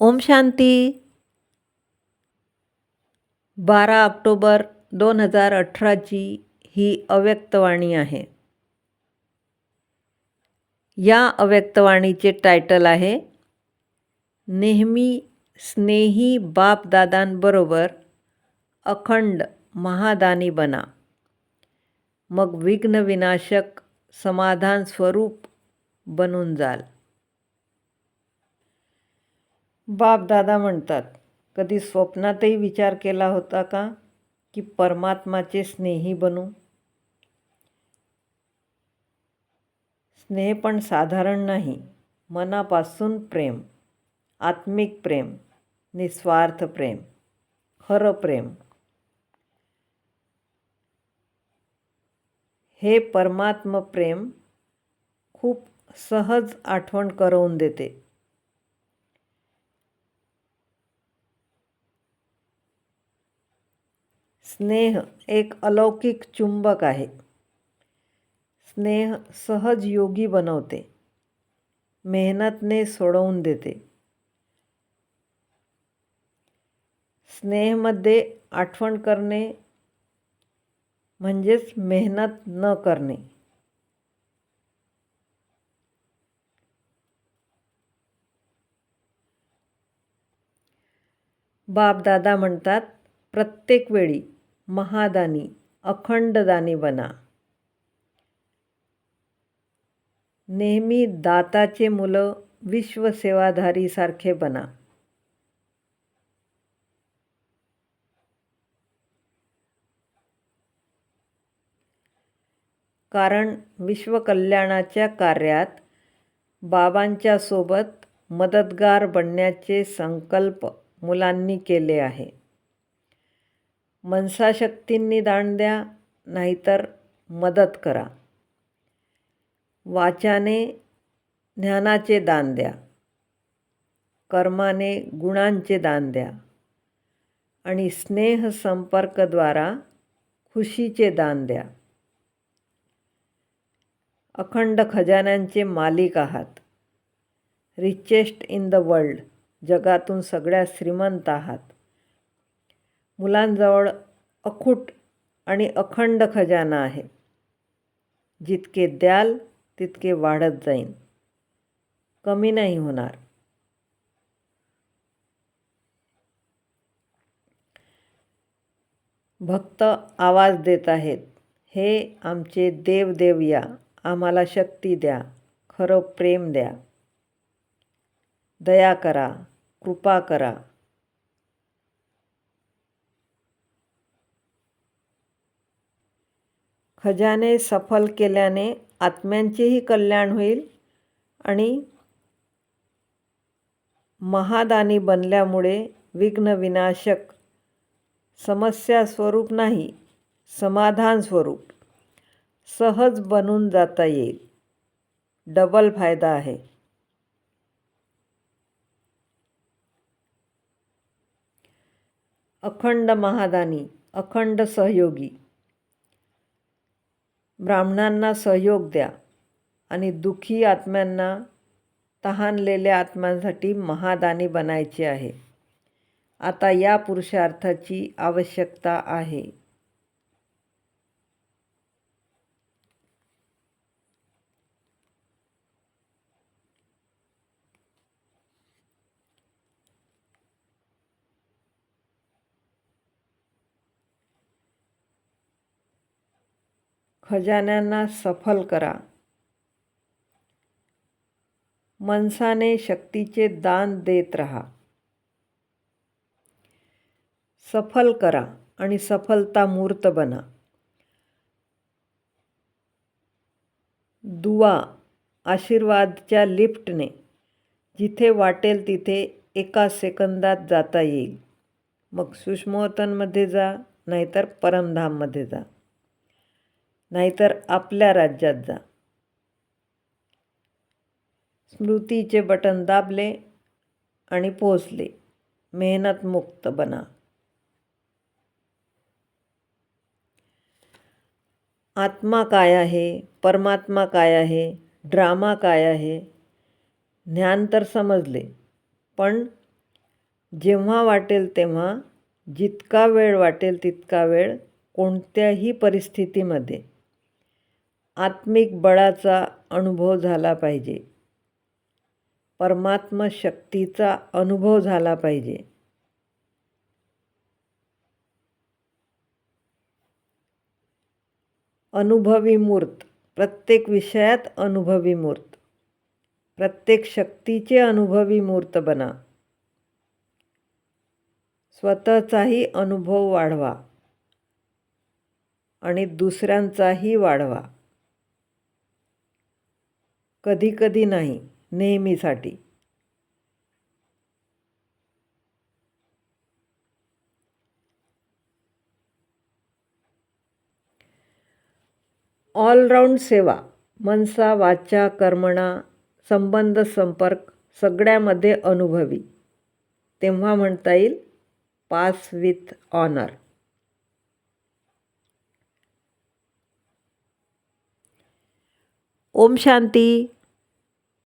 ओम शांती. बारा ऑक्टोबर दोन हजार अठराची ही अव्यक्तवाणी आहे. या अव्यक्तवाणीचे टायटल आहे नेहमी स्नेही बापदादांबरोबर अखंड महादानी बना. मग विघ्नविनाशक समाधान स्वरूप बनून जाल. बापदादा म्हणतात कधी स्वप्नातही विचार केला होता का की परमात्माचे स्नेही बनू? स्नेह पण साधारण नाही मनापासून प्रेम आत्मिक प्रेम निस्वार्थ प्रेम खरं प्रेम. हे परमात्म प्रेम खूप सहज आठवण करवून देते. स्नेह एक अलौकिक चुंबक आहे. स्नेह सहज योगी बनवते. मेहनतने सोडवून देते. स्नेहमध्ये आठवण करणे म्हणजेच मेहनत न करणे. बापदादा म्हणतात प्रत्येक वेळी महादानी अखंडदानी बना. नेहमी दाताचे मुलं विश्वसेवाधारीसारखे बना. कारण विश्वकल्याणाच्या कार्यात बाबांच्या सोबत मदतगार बनण्याचे संकल्प मुलांनी केले आहे. मनसाशक्तींनी दान द्या नाहीतर मदत करा. वाचाने ज्ञानाचे दान द्या. कर्माने गुणांचे दान द्या. आणि स्नेह संपर्कद्वारा खुशीचे दान द्या. अखंड खजान्यांचे मालिक आहात. रिचेस्ट इन द वर्ल्ड जगातून सगळ्यात श्रीमंत आहात. मुलांजवळ अखूट आणि अखंड खजाना आहे. जितके द्याल तितके वाढत जाईन. कमी नाही होणार. भक्त आवाज देत आहेत हे आमचे देवदेव या आम्हाला शक्ती द्या खरं प्रेम द्या. दया करा कृपा करा खजाने सफल केल्याने आत्म्यांचेही कल्याण होईल आणि महादानी बनल्यामुळे विघ्नविनाशक समस्या स्वरूप नाही समाधान स्वरूप सहज बनून जाता येईल. डबल फायदा आहे. अखंड महादानी अखंड सहयोगी. ब्राह्मणांना सहयोग द्या आणि दुःखी आत्म्यांना तहानलेल्या आत्म्यांसाठी महादानी बनायचे आहे. आता या पुरुषार्थाची आवश्यकता आहे. खजान्यांना सफल करा. मनसाने शक्तीचे दान देत राहा. सफल करा आणि सफलता मूर्त बना. दुवा आशीर्वादच्या लिफ्टने जिथे वाटेल तिथे एका सेकंदात जाता येईल. मग सूक्ष्मवतनमध्ये जा नाहीतर परमधाममध्ये जा. नाहीतर आपल्या राज्यात जा. स्मृतीचे बटन दाबले आणि पोचले मेहनतमुक्त बना. आत्मा काय आहे? परमात्मा काय आहे? ड्रामा काय आहे? ज्ञान तर समजले पण जेव्हा वाटेल तेव्हा जितका वेळ वाटेल तितका वेळ कोणत्याही परिस्थितीमध्ये. आत्मिक बळाचा अनुभव झाला पाहिजे. परमात्म शक्तीचा अनुभव झाला पाहिजे. अनुभवी मूर्त प्रत्येक विषयात अनुभवी मूर्त. प्रत्येक शक्तीचे अनुभवी मूर्त बना. स्वतःचाही अनुभव वाढवा आणि दुसऱ्यांचाही वाढवा. कधीकधी नाही नेहमीसाठी. ऑलराऊंड सेवा मनसा वाचा कर्मणा संबंध संपर्क सगळ्यामध्ये अनुभवी. तेव्हा म्हणता येईल पास विथ ऑनर. ओम शांती.